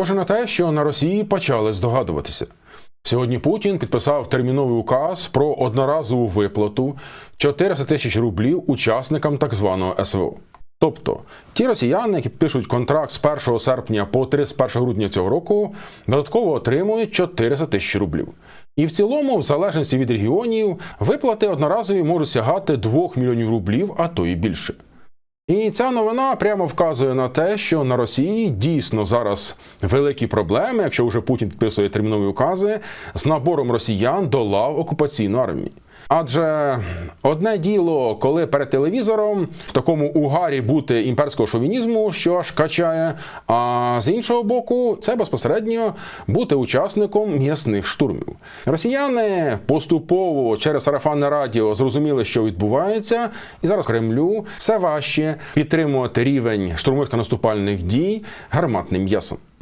Схоже на те, що на Росії почали здогадуватися. Сьогодні Путін підписав терміновий указ про одноразову виплату 400 тисяч рублів учасникам так званого СВО. Тобто ті росіяни, які пишуть контракт з 1 серпня по 31 грудня цього року, додатково отримують 400 тисяч рублів. І в цілому, в залежності від регіонів, виплати одноразові можуть сягати 2 мільйонів рублів, а то і більше. І ця новина прямо вказує на те, що на Росії дійсно зараз великі проблеми, якщо вже Путін підписує термінові укази, з набором росіян до лав окупаційної армії. Адже одне діло, коли перед телевізором в такому угарі бути імперського шовінізму, що аж качає, а з іншого боку, це безпосередньо бути учасником м'ясних штурмів. Росіяни поступово через сарафанне радіо зрозуміли, що відбувається, і зараз Кремлю все важче підтримувати рівень штурмових та наступальних дій гарматним м'ясом.